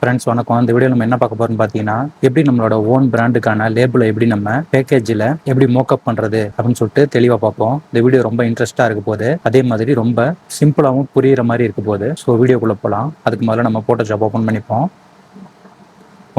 Friends வணக்கம். இந்த video நம்ம என்ன பார்க்க போறோம்னு பார்த்தீங்கன்னா எப்படி நம்மளோட ஓன் பிராண்டுக்கான லேபிளை எப்படி நம்ம பேக்கேஜில் எப்படி மோக்கப் பண்ணுறது அப்படின்னு சொல்லிட்டு தெளிவாக பார்ப்போம். இந்த வீடியோ ரொம்ப இன்ட்ரெஸ்ட்டாக இருக்க போது அதே மாதிரி ரொம்ப சிம்பிளாகவும் புரியிற மாதிரி இருக்க போது ஸோ வீடியோக்குள்ளே போகலாம் அதுக்கு முதல்ல நம்ம ஃபோட்டோஷாப் ஓப்பன் பண்ணிப்போம்.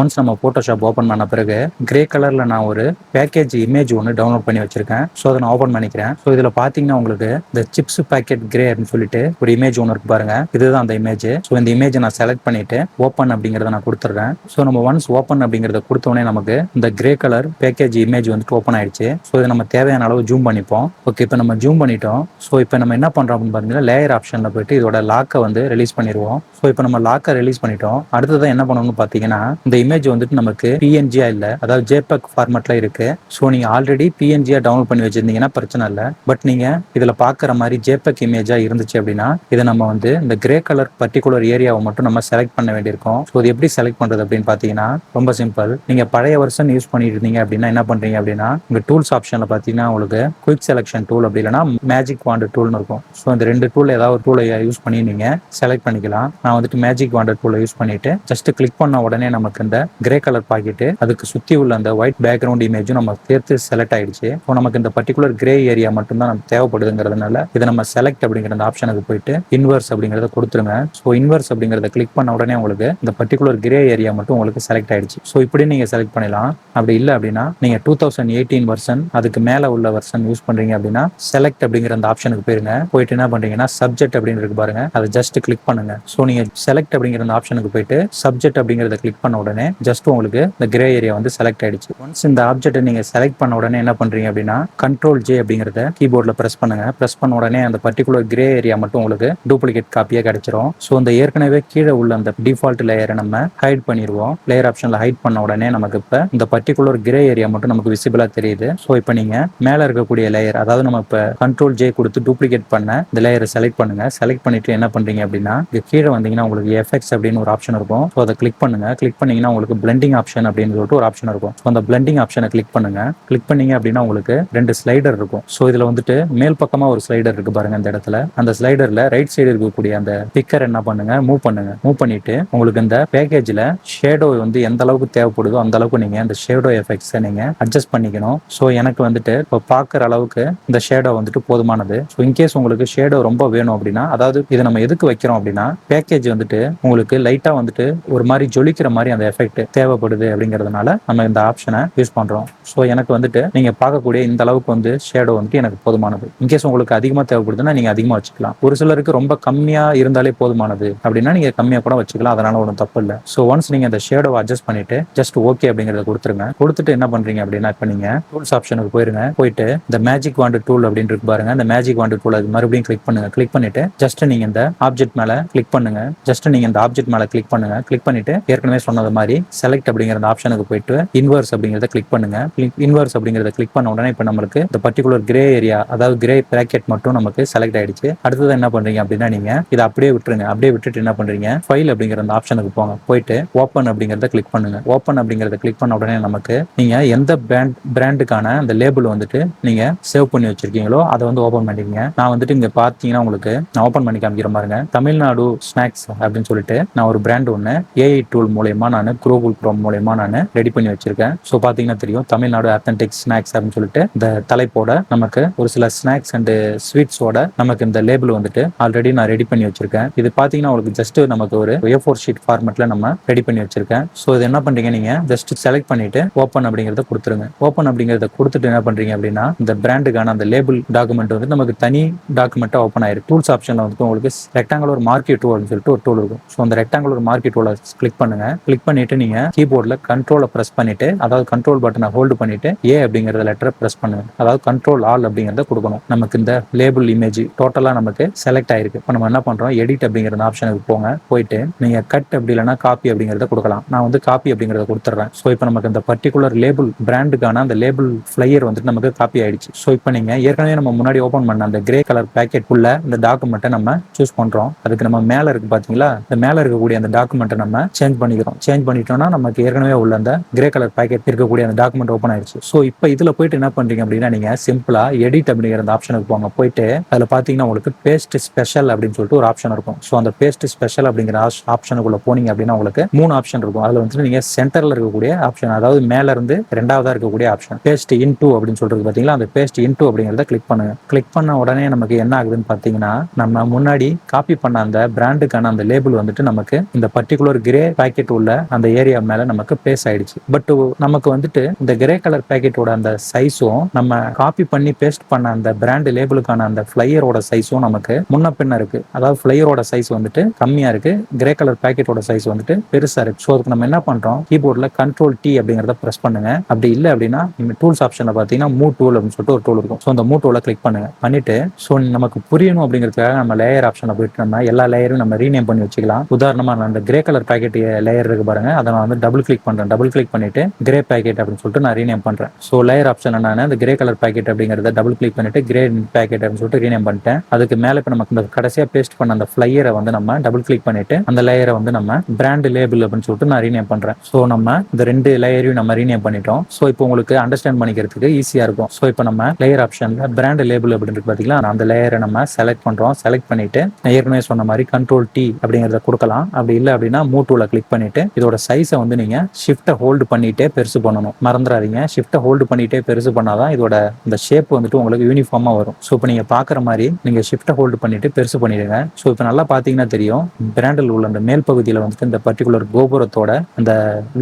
ஒன்ஸ் நம்ம ஃபோட்டோஷாப் ஓப்பன் பண்ண பிறகு கிரே கலரில் நான் ஒரு பேக்கேஜ் இமேஜ் ஒன்று டவுன்லோட் பண்ணி வச்சிருக்கேன். ஸோ அதை நான் ஓப்பன் பண்ணிக்கிறேன். ஸோ இதில் பார்த்தீங்கன்னா உங்களுக்கு இந்த சிப்ஸ் பேக்கெட் கிரே அப்படின்னு சொல்லிட்டு ஒரு இமேஜ் ஒன்று இருக்கு பாருங்க. இதுதான் அந்த இமேஜ் ஸோ இந்த இமேஜை நான் செலக்ட் பண்ணிட்டு ஓப்பன் அப்படிங்கிறத நான் கொடுத்துட்றேன். ஸோ நம்ம ஒன்ஸ் ஓப்பன் அப்படிங்கிறத கொடுத்தோடனே நமக்கு இந்த கிரே கலர் பேக்கேஜ் இமேஜ் வந்துட்டு ஓப்பன் ஆயிடுச்சு. ஸோ இதை நம்ம தேவையான அளவு ஜூம் பண்ணிப்போம். ஓகே இப்போ நம்ம ஜூம் பண்ணிட்டோம். ஸோ இப்போ நம்ம என்ன பண்ணுறோம் அப்படின்னு பார்த்தீங்கன்னா லேயர் ஆப்ஷனில் போயிட்டு இதோட லாக்கை வந்து ரிலீஸ் பண்ணிடுவோம். ஸோ இப்போ நம்ம லாக்கை ரிலீஸ் பண்ணிட்டோம். அடுத்ததான் என்ன பண்ணணும்னு பார்த்தீங்கன்னா இந்த இமேஜ் வந்துட்டு நமக்கு பிஎன்ஜியா இல்லை. அதாவது ஜேபக் ஃபார்மேட்ல இருக்கு. ஸோ நீங்கள் ஆல்ரெடி பிஎன்ஜியா டவுன்லோட் பண்ணி வச்சிருந்தீங்கன்னா பிரச்சனை இல்லை. பட் நீங்கள் இதில் பார்க்குற மாதிரி ஜேபக் இமேஜா இருந்துச்சு அப்படின்னா இதை நம்ம வந்து இந்த கிரே கலர் பர்டிகுலர் ஏரியாவை மட்டும் நம்ம செலக்ட் பண்ண வேண்டியிருக்கும். ஸோ இது எப்படி செலக்ட் பண்ணுறது அப்படின்னு பார்த்தீங்கன்னா ரொம்ப சிம்பிள் நீங்கள் பழைய வருஷன் யூஸ் பண்ணிட்டு இருந்தீங்க அப்படின்னா என்ன பண்ணுறீங்க அப்படின்னா உங்க டூல்ஸ் ஆப்ஷனில் பார்த்தீங்கன்னா உங்களுக்கு குயிக் செலெக்ஷன் டூல் அப்படி இல்லைன்னா மேஜிக் வாண்டர் டூல்னு இருக்கும். ஸோ இந்த ரெண்டு டூல் ஏதாவது ஒரு டூலை யூஸ் பண்ணி நீங்க செலக்ட் பண்ணிக்கலாம். நான் வந்துட்டு மேஜிக் வாண்டர் டூலை யூஸ் பண்ணிட்டு ஜஸ்ட் கிளிக் பண்ண உடனே நமக்கு இந்த கிரே கலர் பாக்கெட்டு அதுக்கு சுற்றி உள்ள அந்த ஒயிட் பேக்ரவுண்ட் இமேஜும் நம்ம சேர்த்து செலக்ட் ஆயிடுச்சு. ஸோ நமக்கு இந்த பர்டிகுலர் கிரே ஏரியா மட்டும்தான் நமக்கு தேவைப்படுதுங்கிறதுனால இதை நம்ம செலக்ட் அப்படிங்கிற அந்த ஆப்ஷனுக்கு போயிட்டு இன்வர்ஸ் அப்படிங்கிறத கொடுத்துருங்க. ஸோ இன்வர்ஸ் அப்படிங்கிறத கிளிக் பண்ண உடனே உங்களுக்கு இந்த பர்டிகுலர் கிரே ஏரியா மட்டும் உங்களுக்கு செலக்ட் ஆயிடுச்சு. ஸோ இப்படி நீங்கள் செலக்ட் பண்ணலாம். அப்படி இல்லை அப்படின்னா நீங்கள் டூ தௌசண்ட் எயிட்டீன் வருஷன் அதுக்கு மேலே உள்ள வருஷன் யூஸ் பண்ணுறீங்க அப்படின்னா செலக்ட் அப்படிங்கிற அந்த ஆப்ஷனுக்கு போயிருங்க. போயிட்டு என்ன பண்ணுறீங்கன்னா சப்ஜெக்ட் அப்படின்னு இருக்கு பாருங்க. அதை ஜஸ்ட் கிளிக் பண்ணுங்க. ஸோ நீங்கள் செலக்ட் அப்படிங்கிற அந்த ஆப்ஷனுக்கு போயிட்டு சப்ஜெக்ட் அப்படிங்கிறத கிளிக் பண்ண உடனே ஜஸ்ட் உங்களுக்கு இந்த கிரே ஏரியா வந்து செலக்ட் ஆயிடுச்சு. ஒன்ஸ் இந்த ஆப்ஜெக்ட்டை நீங்க செலக்ட் பண்ண உடனே என்ன பண்றீங்க அப்படின்னா கண்ட்ரோல் ஜே அப்படிங்கறத கீபோர்ட்ல பிரஸ் பண்ணுங்க. பிரஸ் பண்ண உடனே அந்த பர்டிகுலர் கிரே ஏரியா மட்டும் உங்களுக்கு டூப்ளிகேட் காப்பியா கிடைச்சிரும். ஸோ அந்த ஏற்கனவே கீழே உள்ள அந்த டிஃபால்ட் லேயரை நம்ம ஹைட் பண்ணிடுவோம் லேயர் ஆப்ஷன்ல ஹைட் பண்ண உடனே நமக்கு இப்ப இந்த பர்டிகுலர் கிரே ஏரியா மட்டும் நமக்கு விசிபிளா தெரியுது. ஸோ இப்போ நீங்க மேல இருக்கக்கூடிய லேயர் அதாவது நம்ம இப்ப கண்ட்ரோல் ஜே கொடுத்து டூப்ளிகேட் பண்ண இந்த லேயரை செலக்ட் பண்ணுங்க. செலக்ட் பண்ணிட்டு என்ன பண்றீங்க அப்படின்னா இங்க கீழே வந்தீங்கன்னா உங்களுக்கு எஃபெக்ட்ஸ் அப்படின்னு ஒரு ஆப்ஷன் இருக்கும். ஸோ அதை கிளிக் பண்ணுங்க. கிளிக் பண்ணீங்கன்னா உங்களுக்கு பிளெண்டிங் ஆப்ஷன் அப்படின்னு சொல்லிட்டு ஒரு ஆப்ஷன் இருக்கும். ஸோ அந்த பிளெண்டிங் ஆப்ஷனை கிளிக் பண்ணுங்க. கிளிக் பண்ணீங்க அப்படின்னா உங்களுக்கு ரெண்டு ஸ்லைடர் இருக்கும். ஸோ இதுல வந்துட்டு மேல் பக்கமா ஒரு ஸ்லைடர் இருக்கு பாருங்க இந்த இடத்துல. அந்த ஸ்லைடர்ல ரைட் சைடு இருக்கக்கூடிய அந்த பிக்கர் என்ன பண்ணுங்க? மூவ் பண்ணுங்க. மூவ் பண்ணிட்டு உங்களுக்கு இந்த பேக்கேஜ்ல ஷேடோ வந்து எந்த அளவுக்கு தேவைப்படுதோ அந்த அளவுக்கு நீங்க அந்த ஷேடோ எஃபெக்ட்ஸை நீங்க அட்ஜஸ்ட் பண்ணிக்கணும். ஸோ எனக்கு வந்துட்டு இப்போ பார்க்குற அளவுக்கு இந்த ஷேடோ வந்துட்டு போதுமானது. ஸோ இன்கேஸ் உங்களுக்கு ஷேடோ ரொம்ப வேணும் அப்படின்னா அதாவது இதை நம்ம எதுக்கு வைக்கிறோம் அப்படின்னா பேக்கேஜ் வந்துட்டு உங்களுக்கு லைட்டா வந்துட்டு ஒரு மாதிரி ஜொலிக்கிற மாதிரி அந்த எஃபெக்ட் தேவைப்படுது அப்படிங்கிறதுனால நம்ம இந்த ஆப்ஷனை யூஸ் பண்ணுறோம் ஸோ எனக்கு வந்துட்டு நீங்கள் பார்க்கக்கூடிய இந்த அளவுக்கு வந்து ஷேடோ வந்துட்டு எனக்கு போதுமானது. இன்கேஸ் உங்களுக்கு அதிகமாக தேவைப்படுதுன்னா நீங்கள் அதிகமாக வச்சுக்கலாம். ஒரு சிலருக்கு ரொம்ப கம்மியாக இருந்தாலே போதுமானது அப்படின்னா நீங்கள் கம்மியாக கூட வச்சுக்கலாம். அதனால ஒன்றும் தப்பு இல்லை. ஸோ ஒன்ஸ் நீங்கள் அந்த ஷேடோவை அட்ஜஸ்ட் பண்ணிட்டு ஜஸ்ட் ஓகே அப்படிங்கிறத கொடுத்துருங்க. கொடுத்துட்டு என்ன பண்ணுறீங்க அப்படின்னா இப்போ நீங்கள் டூல்ஸ் ஆப்ஷனுக்கு போயிருங்க. போயிட்டு இந்த மேஜிக் வாண்டு டூல் அப்படின்னு இருக்கு பாருங்க. இந்த மேஜிக் வாண்டு டூல் அது மறுபடியும் கிளிக் பண்ணுங்க. கிளிக் பண்ணிட்டு ஜஸ்ட் நீங்க இந்த ஆப்ஜெக்ட் மேல கிளிக் பண்ணுங்க. ஜஸ்ட் நீங்க இந்த ஆப்ஜெக்ட் மேல கிளிக் பண்ணுங்க. கிளிக் பண்ணிட்டு ஏற்கனவே சொன்னது மாதிரி செலக்ட் அப்படிங்கிற அந்த ஆப்ஷனுக்கு போயிட்டு இன்வர்ஸ் அப்படிங்கிறத கிளிக் பண்ணுங்க. இன்வர்ஸ் அப்படிங்கிறத கிளிக் பண்ண உடனே இப்போ நம்மளுக்கு இந்த பர்டிகுலர் கிரே ஏரியா அதாவது கிரே பிராக்கெட் மட்டும் நமக்கு செலக்ட் ஆயிடுச்சு. அடுத்தது என்ன பண்றீங்க அப்படின்னா நீங்க இதை அப்படியே விட்டுருங்க. அப்படியே விட்டுட்டு என்ன பண்றீங்க? ஃபைல் அப்படிங்கிற அந்த ஆப்ஷனுக்கு போங்க. போயிட்டு ஓப்பன் அப்படிங்கிறத கிளிக் பண்ணுங்க. ஓப்பன் அப்படிங்கிறத கிளிக் பண்ண உடனே நமக்கு நீங்க எந்த பிராண்ட் பிராண்டுக்கான அந்த லேபிள் வந்துட்டு நீங்க சேவ் பண்ணி வச்சிருக்கீங்களோ அதை வந்து ஓப்பன் பண்ணிக்கங்க. நான் வந்துட்டு இங்க பாத்தீங்கன்னா உங்களுக்கு நான் ஓப்பன் பண்ணி காமிக்கிற பாருங்க. தமிழ்நாடு ஸ்நாக்ஸ் அப்படின்னு சொல்லிட்டு நான் ஒரு பிராண்ட் ஒன்று ஏஐ டூல் மூலயமா நான் குரோ கூகுள் க்ரோம் மூலயமா நான் ரெடி பண்ணி வச்சிருக்கேன். ஸோ பார்த்தீங்கன்னா தெரியும் தமிழ்நாடு அத்தன்டிக் ஸ்நாக்ஸ் அப்படின்னு சொல்லிட்டு இந்த தலைப்போட நமக்கு ஒரு சில ஸ்நாக்ஸ் அண்ட் ஸ்வீட்ஸோட நமக்கு இந்த லேபிள் வந்துட்டு ஆல்ரெடி நான் ரெடி பண்ணி வச்சிருக்கேன். இது பார்த்தீங்கன்னா உங்களுக்கு ஜஸ்ட் நமக்கு ஒரு ஏ ஃபோர் ஷீட் ஃபார்மெட்ல நம்ம ரெடி பண்ணி வச்சிருக்கேன். ஸோ இது என்ன பண்றீங்க நீங்க? ஜஸ்ட் செலக்ட் பண்ணிட்டு ஓப்பன் அப்படிங்கிறத கொடுத்துருங்க. ஓப்பன் அப்படிங்கிறத கொடுத்துட்டு என்ன பண்றீங்க அப்படின்னா இந்த பிராண்டுக்கான அந்த லேபிள் டாக்குமெண்ட் வந்து நமக்கு தனி டாக்குமெண்ட்டாக ஓப்பன் ஆயிருக்கு டூல்ஸ் ஆப்ஷனில் வந்துட்டு உங்களுக்கு ரெக்டாங்குலர் மார்க்கெட் டூல் அப்படின்னு சொல்லிட்டு ஒரு டூல் இருக்கும். ஸோ அந்த ரெக்டாங்குலர் மார்க்கெட் டூலை கிளிக் பண்ணுங்க. கிளிக் பண்ணிட்டு நீங்க கீபோர்டில் கண்ட்ரோலை ப்ரெஸ் பண்ணிட்டு அதாவது கண்ட்ரோல் பட்டனை ஹோல்டு பண்ணிட்டு ஏ அப்படிங்கிற லெட்டரை ப்ரெஸ் பண்ணுங்க அதாவது கண்ட்ரோல் ஆல் அப்படிங்கிறத கொடுக்கணும். நமக்கு இந்த லேபிள் இமேஜ் டோட்டலாக நமக்கு செலக்ட் ஆயிருக்கு. இப்போ நம்ம என்ன பண்றோம்? எடிட் அப்படிங்கிற ஆப்ஷனுக்கு போங்க. போயிட்டு நீங்க கட் அப்படி இல்லைன்னா காப்பி அப்படிங்கிறத கொடுக்கலாம். நான் வந்து காப்பி அப்படிங்கிறத கொடுத்துட்றேன் ஸோ இப்போ நமக்கு இந்த பர்டிகுலர் லேபிள் பிராண்டுக்கான அந்த லேபிள் ஃபிளையர் வந்துட்டு நமக்கு காப்பி ஆயிடுச்சு. ஸோ இப்போ நீங்க ஏற்கனவே நம்ம முன்னாடி ஓப்பன் பண்ண அந்த கிரே கலர் பேக்கெட் உள்ள இந்த டாக்குமெண்ட்டை நம்ம சூஸ் பண்றோம். அதுக்கு நம்ம மேல இருக்கு பாத்தீங்களா? இந்த மேல இருக்கக்கூடிய அந்த டாக்குமெண்ட்டை நம்ம சேஞ்ச் பண்ணிக்கிறோம். சேஞ்ச் பண்ணி பண்ணிட்டோம்னா நமக்கு ஏற்கனவே உள்ள அந்த கிரே கலர் பேக்கெட் இருக்கக்கூடிய அந்த டாக்குமெண்ட் ஓப்பன் ஆயிடுச்சு. ஸோ இப்போ இதில் போயிட்டு என்ன பண்ணுறீங்க அப்படின்னா நீங்கள் சிம்பிளாக எடிட் அப்படிங்கிற அந்த ஆப்ஷனுக்கு போங்க. போயிட்டு அதில் பார்த்தீங்கன்னா உங்களுக்கு பேஸ்ட் ஸ்பெஷல் அப்படின்னு சொல்லிட்டு ஒரு ஆப்ஷன் இருக்கும். ஸோ அந்த பேஸ்ட் ஸ்பெஷல் அப்படிங்கிற ஆப்ஷனுக்குள்ள போனீங்க அப்படின்னா உங்களுக்கு மூணு ஆப்ஷன் இருக்கும். அதில் வந்துட்டு நீங்கள் சென்டரில் இருக்கக்கூடிய ஆப்ஷன் அதாவது மேல இருந்து ரெண்டாவதா இருக்கக்கூடிய ஆப்ஷன் பேஸ்ட் இன் டூ அப்படின்னு சொல்றது பார்த்தீங்களா அந்த பேஸ்ட் இன் டூ அப்படிங்கிறத கிளிக் பண்ணுங்க. கிளிக் பண்ண உடனே நமக்கு என்ன ஆகுதுன்னு பார்த்தீங்கன்னா நம்ம முன்னாடி காப்பி பண்ண அந்த பிராண்டுக்கான அந்த லேபிள் வந்துட்டு நமக்கு இந்த பர்டிகுலர் கிரே பேக்கெட் உள்ள அந்த ஏரியா மேல நமக்கு பேஸ் ஆயிடுச்சு. பட் நமக்கு வந்துட்டு இந்த கிரே கலர் பேக்கெட்டோட அந்த சைஸும் நம்ம காப்பி பண்ணி பேஸ்ட் பண்ண அந்த பிராண்ட் லேபிளுக்கான அந்த ஃபிளையரோட சைஸும் நமக்கு முன்ன பின்ன இருக்கு. அதாவது ஃபிளையரோட சைஸ் வந்துட்டு கம்மியா இருக்கு கிரே கலர் பேக்கெட்டோட சைஸ் வந்துட்டு பெருசா இருக்கு. ஸோ அதுக்கு நம்ம என்ன பண்றோம்? கீபோர்டில் கண்ட்ரோல் டி அப்படிங்கிறத ப்ரெஸ் பண்ணுங்க. அப்படி இல்லை அப்படின்னா நீங்க டூல்ஸ் ஆப்ஷன்ல பார்த்தீங்கன்னா மூ டூல் அப்படின்னு சொல்லிட்டு ஒரு டூல் இருக்கும். ஸோ அந்த மூ டூலை கிளிக் பண்ணுங்க. பண்ணிட்டு ஸோ நமக்கு புரியணும் அப்படிங்கிறதுக்காக நம்ம லேயர் ஆப்ஷனை போயிட்டு நம்ம எல்லா லேயரும் நம்ம ரீநேம் பண்ணி வச்சுக்கலாம். உதாரணமா அந்த கிரே கலர் பேக்கெட் லேயர் இருக்கு பாருங்க. அதை நான் வந்து டபுள் கிளிக் பண்றேன். டபுள் கிளிக் பண்ணிட்டு கிரே பேக்கெட் அப்படின்னு சொல்லிட்டு நான் ரீநேம் பண்றேன். ஸோ லேயர் ஆப்ஷன் நான் அந்த கிரே கலர் பேக்கெட் அப்படிங்கிறத டபுள் கிளிக் பண்ணிட்டு கிரே பேக்கெட் அப்படின்னு சொல்லிட்டு ரீநேம் பண்ணிட்டேன். அதுக்கு மேலே இப்போ நமக்கு இந்த கடைசியாக பேஸ்ட் பண்ண அந்த ஃபிளையரை வந்து நம்ம டபுள் கிளிக் பண்ணிட்டு அந்த லேயரை வந்து நம்ம பிராண்ட் லேபிள் அப்படின்னு சொல்லிட்டு நான் ரீநேம் பண்றேன். ஸோ நம்ம இந்த ரெண்டு லேயரையும் நம்ம ரீநேம் பண்ணிட்டோம். ஸோ இப்போ உங்களுக்கு அண்டர்ஸ்டாண்ட் பண்ணிக்கிறதுக்கு ஈஸியாக இருக்கும். ஸோ இப்போ நம்ம லேயர் ஆப்ஷனில் பிராண்ட் லேபிள் அப்படின்னு பார்த்தீங்களா அந்த லேயரை நம்ம செலக்ட் பண்றோம். செலக்ட் பண்ணிட்டு ஏற்கனவே சொன்ன மாதிரி கண்ட்ரோல் டி அப்படிங்கிறத கொடுக்கலாம். அப்படி இல்லை அப்படின்னா மூ டூவில் கிளிக் பண்ணிட்டு இதோட சைஸை வந்து நீங்கள் ஷிஃப்ட்டை ஹோல்டு பண்ணிகிட்டே பெருசு பண்ணணும். மறந்துடாதீங்க ஷிஃப்ட்டை ஹோல்டு பண்ணிகிட்டே பெருசு பண்ணால் தான் இதோட இந்த ஷேப் வந்துட்டு உங்களுக்கு யூனிஃபார்மாக வரும். ஸோ இப்போ நீங்கள் பார்க்குற மாதிரி நீங்கள் ஷிஃப்ட்டை ஹோல்டு பண்ணிட்டு பெருசு பண்ணிடுங்க. ஸோ இப்போ நல்லா பார்த்தீங்கன்னா தெரியும் பிராண்டில் உள்ள அந்த மேல் பகுதியில் வந்துட்டு இந்த பர்டிகுலர் கோபுரத்தோட அந்த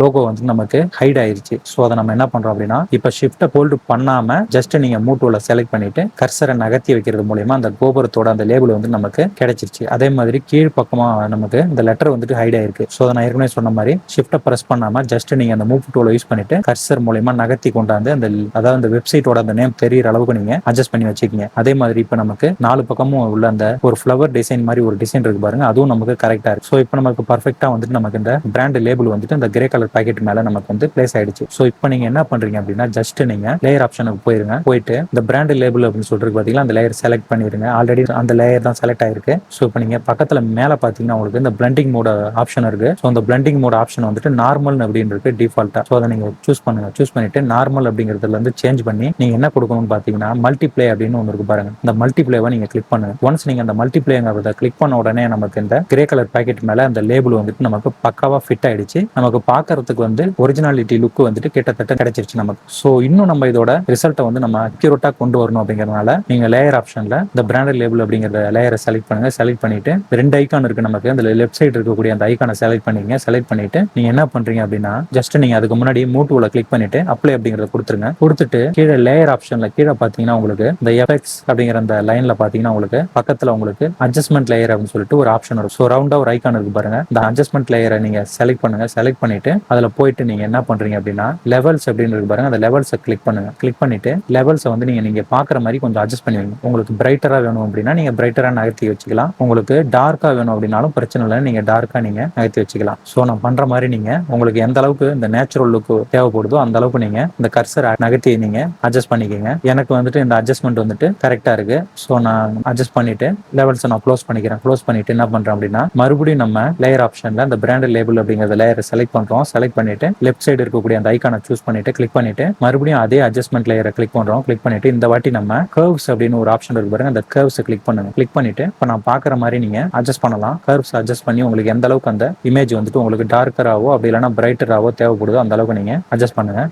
லோகோ வந்து நமக்கு ஹைட் ஆயிருச்சு. ஸோ அதை நம்ம என்ன பண்ணுறோம் அப்படின்னா இப்போ ஷிஃப்ட்டை ஹோல்டு பண்ணாமல் ஜஸ்ட் நீங்கள் மூட்டோல செலக்ட் பண்ணிட்டு கர்சரை நகர்த்தி வைக்கிறது மூலயமா அந்த கோபுரத்தோட அந்த லேபிள் வந்து நமக்கு கிடைச்சிருச்சு. அதே மாதிரி கீழ் பக்கமாக நமக்கு இந்த லெட்டர் வந்துட்டு ஹைட் ஆயிருக்கு. ஸோ அதை நான் ஏற்கனவே சொன்ன மாதிரி ஷிஃப்ட்டை ப்ரெஸ் பண்ணாமல் ஜஸ்ட் நீங்கள் அந்த மூவ் டூலை யூஸ் பண்ணிட்டு கர்சர் மூலயமா நகர்த்தி கொண்டாந்து அந்த அதாவது அந்த வெப்சைட்டோட அந்த நேம் தெரியிற அளவுக்கு நீங்கள் அட்ஜஸ்ட் பண்ணி வச்சுக்கீங்க. அதே மாதிரி இப்போ நமக்கு நாலு பக்கமும் உள்ள அந்த ஒரு ஃப்ளவர் டிசைன் மாதிரி ஒரு டிசைன் இருக்கு பாருங்க. அதுவும் நமக்கு கரெக்டாக இருக்கு. ஸோ இப்போ நமக்கு பர்ஃபெக்டாக வந்துட்டு நமக்கு இந்த பிராண்ட் லேபிள் வந்துட்டு அந்த கிரே கலர் பாக்கெட் மேலே நமக்கு வந்து பிளேஸ் ஆயிடுச்சு. ஸோ இப்போ நீங்கள் என்ன பண்ணுறீங்க அப்படின்னா ஜஸ்ட் நீங்கள் லேயர் ஆப்ஷனுக்கு போயிருங்க. போயிட்டு இந்த பிராண்ட் லேபிள் அப்படின்னு சொல்லிட்டு பார்த்தீங்கன்னா அந்த லேயர் செலக்ட் பண்ணிடுங்க ஆல்ரெடி அந்த லேயர் தான் செலக்ட் ஆயிருக்கு. ஸோ இப்போ நீங்கள் பக்கத்தில் மேலே பார்த்தீங்கன்னா உங்களுக்கு இந்த பிளண்டிங் மோட ஆப்ஷன் இருக்கு. ஸோ அந்த பிளண்டிங் மோட் ஆப்ஷன் வந்துட்டு நார்மல் அப்படின்றது டிஃபால்ட்டா ஸோ அதை நீங்க சூஸ் பண்ணுங்க. சூஸ் பண்ணிட்டு நார்மல் அப்படிங்கிறதுல இருந்து சேஞ்ச் பண்ணி நீங்க என்ன கொடுக்கணும்னு பாத்தீங்கன்னா மல்டிப்ளே அப்படின்னு ஒன்று இருக்கு பாருங்க. இந்த மல்டிப்ளேவை நீங்க கிளிக் பண்ணுங்க. ஒன்ஸ் நீங்க அந்த மல்டிப்ளேங்கிறத கிளிக் பண்ண உடனே நமக்கு இந்த கிரே கலர் பேக்கெட் மேல அந்த லேபிள் வந்துட்டு நமக்கு பக்காவா ஃபிட் ஆயிடுச்சு. நமக்கு பார்க்கறதுக்கு வந்து ஒரிஜினாலிட்டி லுக் வந்துட்டு கிட்டத்தட்ட கிடைச்சிருச்சு நமக்கு. ஸோ இன்னும் நம்ம இதோட ரிசல்ட்டை வந்து நம்ம அக்யூரேட்டா கொண்டு வரணும் அப்படிங்கறதுனால நீங்க லேயர் ஆப்ஷன்ல இந்த பிராண்டட் லேபிள் அப்படிங்கிற லேயரை செலக்ட் பண்ணுங்க. செலக்ட் பண்ணிட்டு ரெண்டு ஐக்கான் இருக்கு நமக்கு. அந்த லெஃப்ட் சைடு இருக்கக்கூடிய அந்த ஐக்கானை செலக்ட் பண்ணிங்க செலக்ட் பண்ணிட்டு நீங்க என்ன பண்றீங்க அப்படின்னா ஜஸ்ட் நீங்க அதுக்கு முன்னாடி மூட்டுல கிளிக் பண்ணிட்டு அப்ளை அப்படிங்கறத கொடுத்துருங்க. கொடுத்துட்டு கீழே லேயர் ஆப்ஷன்ல கீழே பாத்தீங்கன்னா உங்களுக்கு இந்த எஃபெக்ட்ஸ் அப்படிங்கிற அந்த லைன்ல பாத்தீங்கன்னா உங்களுக்கு பக்கத்துல உங்களுக்கு அட்ஜஸ்ட்மெண்ட் லேயர் அப்படின்னு சொல்லிட்டு ஒரு ஆப்ஷன் வரும். ஸோ ரவுண்டா ஒரு ஐக்கான் இருக்கு பாருங்க. இந்த அட்ஜஸ்ட்மெண்ட் லேயரை நீங்க செலக்ட் பண்ணுங்க. செலக்ட் பண்ணிட்டு அதுல போயிட்டு நீங்க என்ன பண்றீங்க அப்படின்னா லெவல்ஸ் அப்படின்னு இருக்கு பாருங்க. அந்த லெவல்ஸை கிளிக் பண்ணுங்க. கிளிக் பண்ணிட்டு லெவல்ஸை வந்து நீங்க நீங்க பாக்குற மாதிரி கொஞ்சம் அட்ஜஸ்ட் பண்ணுவீங்க உங்களுக்கு பிரைட்டரா வேணும் அப்படின்னா நீங்க பிரைட்டரா நகர்த்தி வச்சுக்கலாம். உங்களுக்கு டார்க்கா வேணும் அப்படின்னாலும் பிரச்சனை இல்லை நீங்க டார்க்கா நீங்க நகர்த்தி வச்சுக்கலாம். ஸோ நான் பண்ற மாதிரி நீங்க உங்களுக்கு எந்த அளவுக்கு இந்த நேச்சுரல் லுக் தேவைப்படுதோ அந்த அளவுக்கு நீங்க இந்த கர்சர் நகர்த்தி நீங்க அட்ஜஸ்ட் பண்ணிக்கோங்க. எனக்கு வந்துட்டு இந்த அட்ஜஸ்ட்மெண்ட் வந்துட்டு கரெக்டா இருக்கு. ஸோ நான் அட்ஜஸ்ட் பண்ணிட்டு லெவல்ஸை நான் க்ளோஸ் பண்ணிக்கிறேன். க்ளோஸ் பண்ணிட்டு என்ன பண்றேன் அப்படின்னா மறுபடியும் நம்ம லேயர் ஆப்ஷன்ல அந்த பிராண்ட் லேபிள் அப்படிங்கிற லேயரை செலக்ட் பண்றோம். செலக்ட் பண்ணிட்டு லெஃப்ட் சைடு இருக்கக்கூடிய அந்த ஐக்கானை சூஸ் பண்ணிட்டு கிளிக் பண்ணிட்டு மறுபடியும் அதே அட்ஜஸ்ட்மெண்ட் லேயரை கிளிக் பண்றோம். கிளிக் பண்ணிட்டு இந்த வாட்டி நம்ம கர்வ்ஸ் அப்படின்னு ஒரு ஆப்ஷன் இருக்கு பாருங்க. அந்த கர்வ்ஸ் கிளிக் பண்ணுங்க. கிளிக் பண்ணிட்டு இப்போ நான் பாக்குற மாதிரி நீங்க அட்ஜஸ்ட் பண்ணலாம். கர்வ்ஸ் அட்ஜஸ்ட் பண்ணி உங்களுக்கு எந்த அளவுக்கு அந்த இமேஜ் வந்துட்டு உங்களுக்கு டார்க்கராகவோ அப்படி இல்லைனா பிரைட்டராகவோ தேவைப்படுதோ அந்த அளவுக்கு நீங்க அட்ஜஸ்ட் பண்ணுங்க.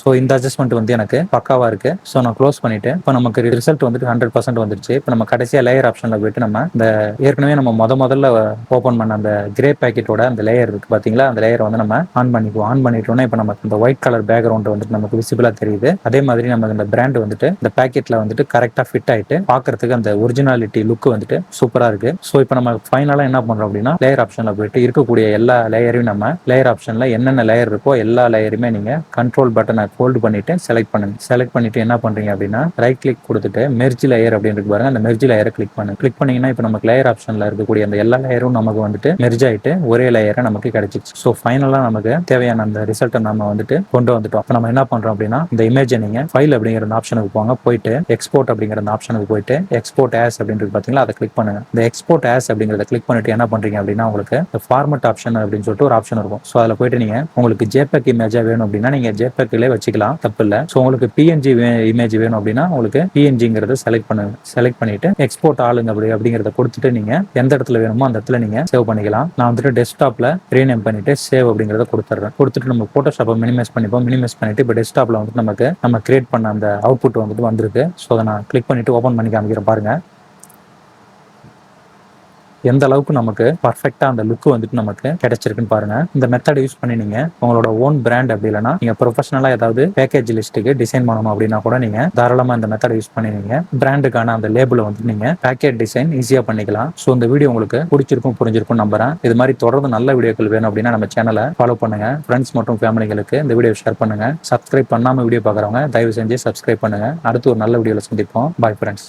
ஸோ இந்த அட்ஜஸ்ட்மெண்ட் வந்து எனக்கு பக்காவாக இருக்கு. ஸோ நான் க்ளோஸ் பண்ணிவிட்டு இப்போ நமக்கு ரிசல்ட் வந்துட்டு ஹண்ட்ரட் பர்சன்ட் வந்துருச்சு. இப்போ நம்ம கடைசியாக லேயர் ஆப்ஷனில் போயிட்டு நம்ம இந்த ஏற்கனவே நம்ம முத முதல்ல ஓப்பன் பண்ண அந்த கிரே பேக்கெட்டோட அந்த லேயர் இருக்கு பார்த்தீங்களா அந்த லேயர் வந்து நம்ம ஆன் பண்ணிக்குவோம். ஆன் பண்ணிட்டோம்னா இப்போ நமக்கு இந்த ஒயிட் கலர் பேக்ரவுண்ட் வந்துட்டு நமக்கு விசிபிளாக தெரியுது. அதே மாதிரி நமக்கு இந்த பிராண்ட் வந்துட்டு இந்த பேக்கெட்டில் வந்துட்டு கரெக்டாக ஃபிட் ஆகிட்டு பார்க்கறதுக்கு அந்த ஒரிஜினாலிட்டி லுக் வந்துட்டு சூப்பராக இருக்கு. ஸோ இப்போ நம்ம ஃபைனலாக என்ன பண்ணுறோம் அப்படின்னா லேயர் ஆப்ஷனில் போயிட்டு இருக்கக்கூடிய எல்லா லேயரையும் நம்ம லேயர் ஆப்ஷனில் என்னென்ன லேயர் இருக்கோ எல்லா லேயருமே நீங்கள் கண்ட்ரோல் பட்டனை ஃபோல்டு பண்ணிவிட்டேன் செலக்ட் பண்ணுங்க செலக்ட் பண்ணிட்டு என்ன பண்ணுறீங்க அப்படின்னா ரைட் கிளிக் கொடுத்துட்டு மெர்ஜ் லேயர் அப்படின்னு பாருங்க அந்த மெர்ஜ் லேயரை கிளிக் பண்ணுங்க கிளிக் பண்ணீங்கன்னா இப்போ நமக்கு லேயர் ஆப்ஷனில் இருக்கக்கூடிய அந்த எல்லா லேயரும் நமக்கு வந்துட்டு மெர்ஜ் ஆகிட்டு ஒரே லேயரை நமக்கு கிடைச்சிச்சு ஸோ ஃபைனலாக நமக்கு தேவையான அந்த ரிசல்ட்டை நம்ம வந்துட்டு கொண்டு வந்துட்டோம். அப்போ நம்ம என்ன பண்ணுறோம் அப்படின்னா இந்த இமேஜை நீங்கள் ஃபைல் அப்படிங்கிற அந்த ஆப்ஷனுக்கு போங்க. போயிட்டு எக்ஸ்போர்ட் அப்படிங்கிற அந்த ஆப்ஷனுக்கு போயிட்டு எக்ஸ்போர்ட் ஆஸ் அப்படின்றது பார்த்தீங்களா அதை கிளிக் பண்ணுங்க. இந்த எக்ஸ்போர்ட் ஆஸ் அப்படிங்கிறத கிளிக் பண்ணிட்டு என்ன பண்ணுறீங்க அப்படின்னா உங்களுக்கு இந்த ஃபார்மட் ஆப்ஷன் அப்படின்னு சொல்லிட்டு ஒரு ஆப்ஷன் இருக்கும். ஸோ அதில் போயிட்டு நீங்கள் உங்களுக்கு ஜேபெக் இமேஜாக வேணும் அப்படின்னா நீங்கள் ஜேபெக்லேயே வச்சுக்கலாம் தப்பு இல்லை ஸோ உங்களுக்கு பிஎன்ஜி இமேஜ் வேணும் அப்படின்னா உங்களுக்கு பிஎன்ஜிங்கிறத செலக்ட் பண்ணு செலக்ட் பண்ணிட்டு எக்ஸ்போர்ட் ஆளுங்க அப்படி அப்படிங்கிறத கொடுத்துட்டு நீங்க எந்த இடத்துல வேணுமோ அந்த இடத்துல நீங்க சேவ் பண்ணிக்கலாம். நான் வந்துட்டு டெஸ்க்டாப்ல ரீநேம் பண்ணிட்டு சேவ் அப்படிங்கிறத கொடுத்துட்றேன். கொடுத்துட்டு நம்ம போட்டோஷாப்பை மினிமைஸ் பண்ணிப்போம். மினிமைஸ் பண்ணிட்டு இப்போ டெஸ்க்டாப்ல வந்துட்டு நமக்கு நம்ம கிரியேட் பண்ண அந்த அவுட்புட் வந்துட்டு வந்திருக்கு. ஸோ அதை நான் கிளிக் பண்ணிட்டு ஓப்பன் பண்ணி காமிக்கிறேன் பாருங்க. எந்த அளவுக்கு நமக்கு பர்ஃபெக்டா அந்த லுக் வந்துட்டு நமக்கு கிடைச்சிருக்குன்னு பாருங்க. இந்த மெத்தட் யூஸ் பண்ணி நீங்க உங்களோட ஓன் பிராண்ட் அப்படி இல்லைன்னா நீங்க ப்ரொஃபஷனலா ஏதாவது பேக்கேஜ் லிஸ்ட்டுக்கு டிசைன் பண்ணணும் அப்படின்னா கூட நீங்க தாராளமா இந்த மெத்தட் யூஸ் பண்ணி நீங்க பிராண்டுக்கான அந்த லேபிளை வந்து நீங்க பேக்கேஜ் டிசைன் ஈஸியா பண்ணிக்கலாம். ஸோ இந்த வீடியோ உங்களுக்கு பிடிச்சிருக்கும் புரிஞ்சிருக்கும் நம்புறேன். இது மாதிரி தொடர்ந்து நல்ல வீடியோக்கள் வேணும் அப்படின்னா நம்ம சேனலை ஃபாலோ பண்ணுங்க. ஃப்ரெண்ட்ஸ் மற்றும் ஃபேமிலிகளுக்கு இந்த வீடியோ ஷேர் பண்ணுங்க. சப்ஸ்கிரைப் பண்ணாம வீடியோ பார்க்குறவங்க தயவு செஞ்சு சப்ஸ்கிரைப் பண்ணுங்க. அடுத்து ஒரு நல்ல வீடியோவில் சந்திப்போம். Bye friends